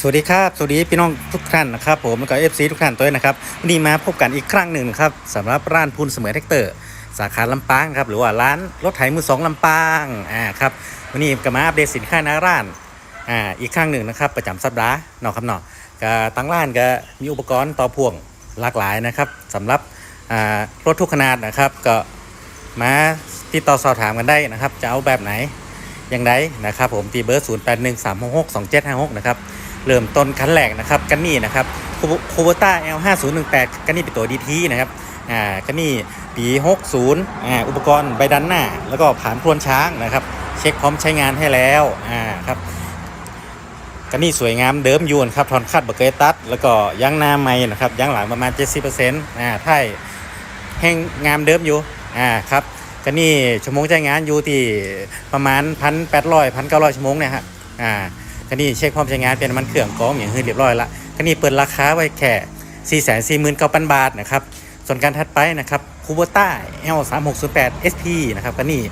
สวัสดีครับสวัสดีพี่น้องทุกท่านนะครับผมแล้วก็เอฟซีทุกท่านตัวนะครับวันนี้มาพบกันอีกครั้งหนึ่งนะครับสำหรับร้านพูนเสมอแท็กเตอร์ สาขาลำปางครับหรือว่าร้านรถไถมือสองลำปางอ่าครับวันนี้ก็มาอัปเดตสินค้าหน้าร้านอ่าอีกครั้งหนึ่งนะครับประจำสัปดาห์นาะครับนาะก็ตั้งร้านก็มีอุปกรณ์ต่อพ่วงหลากหลายนะครับสำหรับอ่ารถทุกขนาดนะครับก็มาติดต่อสอบถามกันได้นะครับจะเอาแบบไหนอย่างไรนะครับผมตีเบอร์ 0 8 1 3 6 6 2 7 5 6 นะครับ เริ่มต้นคันแรกนะครับกันนี่นะครับคูโบต้า L 5 0 1 8 กันนี่เป็นตัวดีทีนะครับอ่ากันนี่ปี 60อ่าอุปกรณ์ใบดันหน้า แล้วก็ผ่านพรวนช้างนะครับ เช็คพร้อมใช้งานให้แล้วอ่าครับกันนี่สวยงามเดิมยูนครับทอนคัดบเกยตัด แล้วก็ยางหน้าไม่นะครับยางหลังประมาณ 70%อ่าท้ายแห้งงามเดิมอยู่อ่าครับกันนี่ชั่วโมงใช้งานอยู่ที่ประมาณ 1,800 1,900 ชั่วโมงเนี่ยฮะอ่า คันนี้เช็คความใช้งานเป็นน้ำมันเครื่องกรองอย่างคือเรียบร้อยละคันนี้เปิดราคาไว้แค่4 4 9 0 0 0 บาทนะครับ ส่วนการถัดไปนะครับคูโบต้า L 3 6 0 8 SP นะครับคันนี้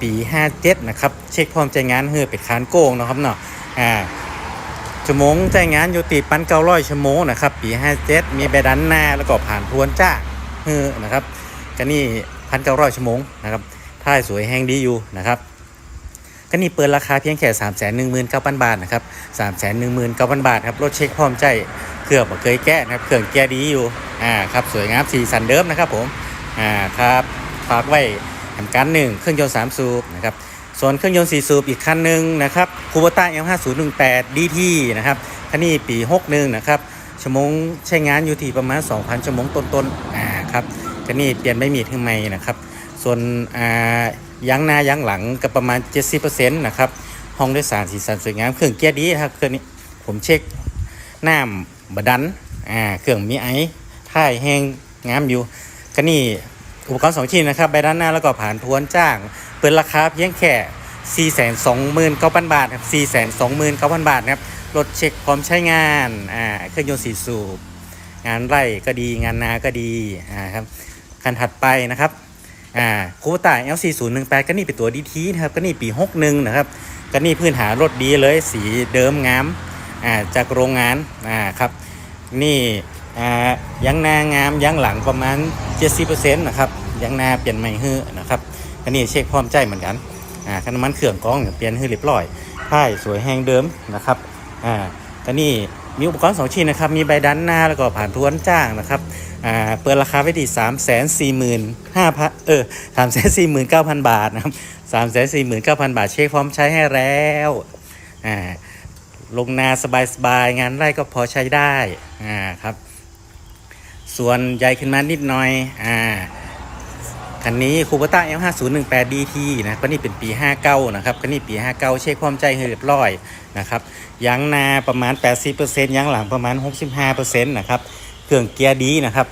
ปี 57 นะครับ เช็คความใช้งานเฮือเป็ดคานโกงนะครับเนาะอ่าชั่วโมงใช้งานอยู่ตีปัน900ชั่วโมงนะครับปี 57 มีใบดันหน้าแล้วก็ผ่านพรวนจ้าเฮือนะครับคันนี้1,900ชั่วโมงนะครับท้ายสวยแห้งดีอยู่นะครับ ก็นี่เปิดราคาเพียงแค่3 1 9 0 0 0 บาทนะครับ3 1 9 0 0 0 บาทครับรถเช็คพร้อมใจเครื่องบ่เคยแก้นะครับเครื่องแก้ดีอยู่อ่าครับสวยงามสีสันเดิมนะครับผมอ่าครับฝากไว้ทำการหนึ่งเครื่องยนต์3สูบนะครับส่วนเครื่องยนต์4สูบอีกคันหนึ่งนะครับคูโบต้า L5018 DT นะครับคันนี้ปี 61 นะครับชั่วโมงใช้งานอยู่ที่ประมาณ 2,000 ชั่วโมงต้นๆอ่าครับคันนี้เปลี่ยนไม่มีทั้งไม่นะครับส่วนอ่า ยางหน้ายางหลังก็ประมาณ 70%นะครับ ห้องโดยสารสีสันสวยงาม เครื่องเกียร์ดีครับ เครื่องนี้ผมเช็คน้ำบดัน อ่า เครื่องมีไอท้ายแห้งงามอยู่ ก็นี่อุปกรณ์สองชิ้นนะครับ ใบด้านหน้าแล้วก็ผ่านทวนจ้าง เปิดราคาเพียงแค่ 429,000 บาทครับ 429,000 บาทครับรถเช็คพร้อมใช้งาน อ่า เครื่องยนต์สีสูบ งานไร่ก็ดี งานนาก็ดี อ่าครับคันถัดไปนะครับ อ่าคูปต้า L4018 ก็นี่เป็นตัวดีทีนะครับก็นี่ปี 61 นะครับก็นี่พื้นหารถดีเลยสีเดิมงามอ่าจากโรงงานอ่าครับนี่อ่ายางนางามยางหลังประมาณ 70%นะครับยางนาเปลี่ยนใหม่ฮื้อนะครับก็นี่เช็คพร้อมใจเหมือนกันอ่าคันน้ำมันเครื่องกรองเปลี่ยนฮื้อเรียบร้อยท้ายสวยแห้งเดิมนะครับอ่าก็นี่ มีอุปกรณ์ 2 ชิ้นนะครับ มีใบดันหน้าแล้วก็ผ่านทวนจ้างนะครับอ่าเปิดราคาไว้ที่3 4 5 0 0 0เออ3 4 9 0 0 0 บาทนะครับ3 4 4 9 0 0 0 บาทเช็คพร้อมใช้ให้แล้วอ่าลงนาสบายๆ งานไร่ก็พอใช้ได้อ่าครับ ส่วนใหญ่ขึ้นมานิดหน่อยอ่า คันนี้คูเปต้า L5018 DT นะก็นี่เป็นปี 59 นะครับก็นี่ปี 59 เช็คความใจให้เรียบร้อยนะครับยางนาประมาณ 80%ยางหลังประมาณ 65%นะครับเครื่องเกียร์ดีนะครับ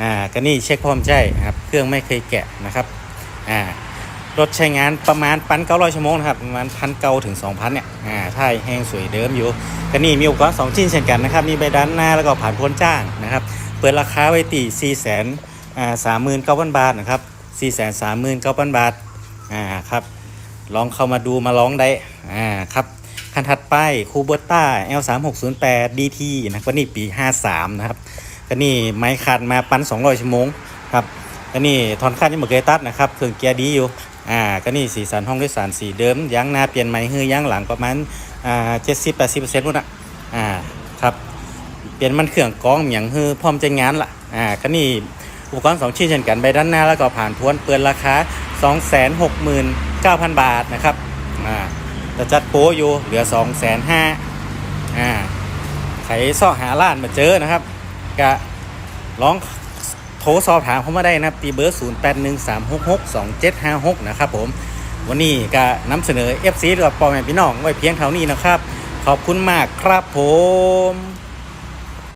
อ่าก็นี่เช็คความใจครับเครื่องไม่เคยแกะนะครับอ่ารถใช้งานประมาณพันเก้าร้อยชั่วโมงนะครับประมาณพันเก้าถึงสองพันเนี่ยอ่าถ้ายแห้งสวยเดิมอยู่ก็นี่มีอุปกรณ์สองชิ้นเช่นกันนะครับมีใบด้านหน้าแล้วก็ผ่านพ้นจ้างนะครับเปิดราคาไว้ตีสี่แสนอ่าสามหมื่นเก้าพันบาทนะครับ สี่แสนสามหมื่นเก้าพันบาทอ่าครับลองเข้ามาดูมาลองได้อ่าครับคันถัดไปคูเบอร์ต้า L 3 6 0 8 DT นะก็นี่ปี 53 นะครับก็นี่ไม้ขัดมาปัน200 ชั่วโมงครับก็นี่ทอนคาดนี่หมดเกยตัดนะครับเครื่องเกียร์ดีอยู่อ่าก็นี่สีสันห้องโดยสารสีเดิมยางหน้าเปลี่ยนใหม่ฮือยางหลังประมาณอ่า70-80%พุ่นอะอ่าครับเปลี่ยนมันเครื่องกรองอย่างฮือพร้อมใช้งานละอ่าก็นี่ อุปกรณ์สองชิ้นเช่นกันใบด้านหน้าแล้วก็ผ่านทวนเปิดราคา 269,000 บาทนะครับอ่าจะจัดโปรอยู่เหลือ 2 5 0 0 0อ่าใครซอกหาร้านมาเจอนะครับก็ลองโทรสอบถามเขามาได้นะครับตีเบอร์ 0 8 1 3 6 6 2 7 5 6 นะครับผมวันนี้ก็นำเสนอ FC กับปอแม่พี่น้องไว้เพียงเท่านี้นะครับ ขอบคุณมากครับผม